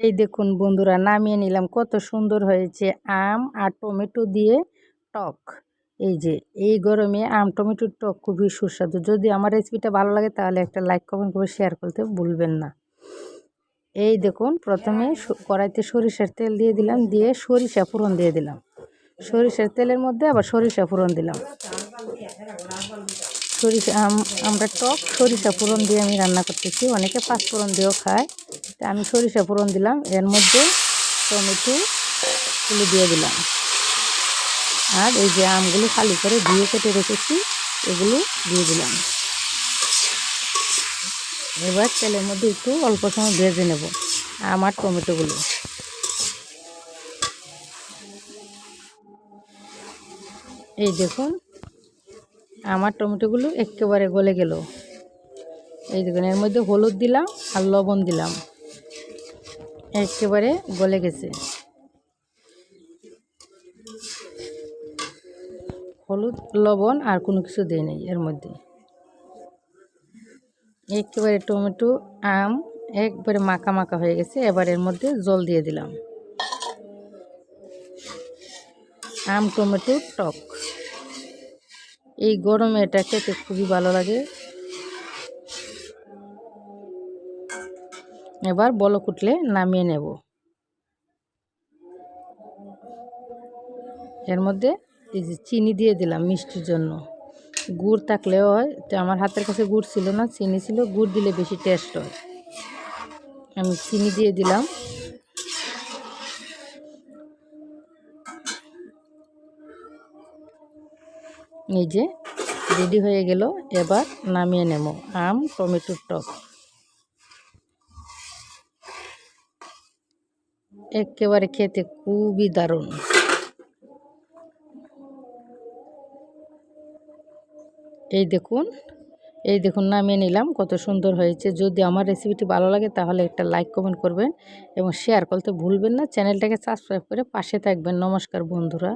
এই দেখুন বন্ধুরা, নামিয়ে নিলাম। কত সুন্দর হয়েছে আম আর টমেটো দিয়ে টক। এই যে, এই গরমে আম, টমেটোর টক খুবই সুস্বাদু। যদি আমার রেসিপিটা ভালো লাগে তাহলে একটা লাইক, কমেন্ট করে শেয়ার করতে ভুলবেন না। এই দেখুন, প্রথমে কড়াইতে সরিষার তেল দিয়ে দিলাম, দিয়ে সরিষা ফোড়ন দিয়ে দিলাম। সরিষার তেলের মধ্যে আবার সরিষা ফোড়ন দিলাম। সরিষা আমরা টক সরিষা ফোড়ন দিয়ে আমি রান্না করতেছি। অনেকে পাঁচ ফোড়ন দিয়েও খায়। তা আমি সরিষা ফোড়ন দিলাম। এর মধ্যে টমেটো তুলে দিয়ে দিলাম। আর এই যে আমগুলো খালি করে ধুয়ে কেটে রেখেছি, এগুলো দিয়ে দিলাম। এবার তেলের মধ্যে একটু অল্প সময় ভেজে নেব আমার টমেটোগুলো। এই দেখুন আমার টমেটোগুলো একেবারে গলে গেল। এই দেখুন, এর মধ্যে হলুদ দিলাম আর লবণ দিলাম। একেবারে গলে গেছে। হলুদ, লবণ আর কোনো কিছু দেয় নেই এর মধ্যে। একেবারে টমেটো, আম একবারে মাখা মাখা হয়ে গেছে। এবার এর মধ্যে জল দিয়ে দিলাম। আম, টমেটো, টক। এই গরমে এটা খেতে খুবই ভালো লাগে। এবার বলো কুটলে নামিয়ে নেব। এর মধ্যে এই যে চিনি দিয়ে দিলাম মিষ্টির জন্য। গুড় থাকলেও হয়, তো আমার হাতের কাছে গুড় ছিল না, চিনি ছিল, গুড় দিলে বেশি টেস্ট হয়। আমি চিনি দিয়ে দিলাম। এই যে রেডি হয়ে গেল, এবার নামিয়ে নেব আম, টমেটোর টক। একেবারে খেতে খুবই দারুণ। এই দেখুন এই দেখুন নামিয়ে নিলাম, কত সুন্দর হয়েছে। যদি আমার রেসিপিটি ভালো লাগে তাহলে একটা লাইক কমেন্ট করবেন এবং শেয়ার করতে ভুলবেন না। চ্যানেলটাকে সাবস্ক্রাইব করে পাশে থাকবেন। নমস্কার বন্ধুরা।